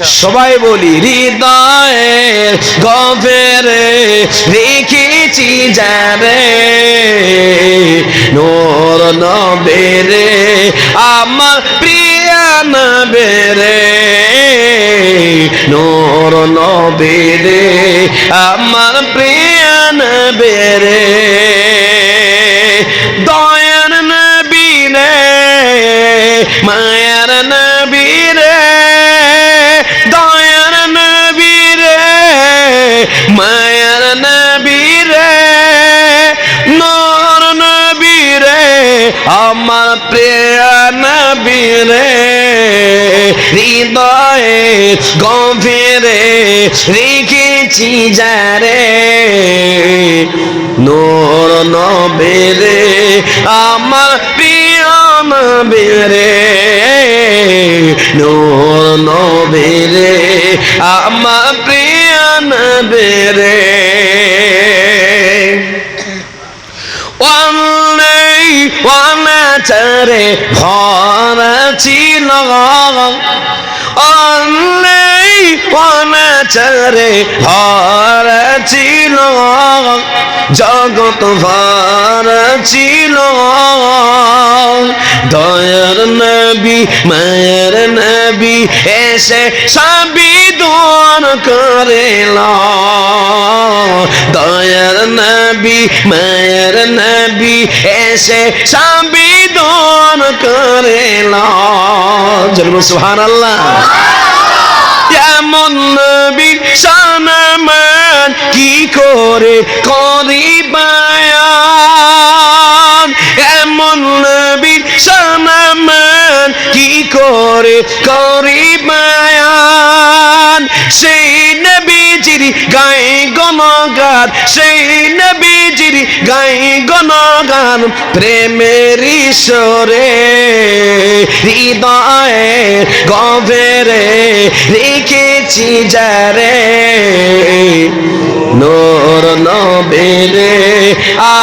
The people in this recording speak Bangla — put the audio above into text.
সবাই বলি হৃদয়ের গভীরে রেখেছি যারে, নোর নবেরে আমার প্রিয় নবেরে নোর নবেরে আমার প্রিয় নবেরে দয়ার নবীরে মায়ার নবীরে আমার প্রিয় হৃদয়ে গভীরে রেখেছি যারে নোর নবেরে আমার প্রিয় নবেরে নোর নবেরে আমার প্রিয় নবেরে অনাচারে ভরা ছিল। অন্যই অনাচারে ভরা ছিল। জগৎ ভরা ছিল। দয়ার নবী, মায়ের নবী এসে সাবিদন করেল। দয়ার নবী, মায়ের নবী এসে সাবিদন করেল জন্ম সুহান আল্লাহ এমন নবীর কি করে করি বায়ান এমন নবীর সানমান কি করে করি বায়ান সেই নবীজির গায়ে গণগান সেই নবীজির গাই গণগান প্রেমের ঈশ্বরে। হৃদয়ে গভেরে রেখেছি যারে নোর নবেরে আমার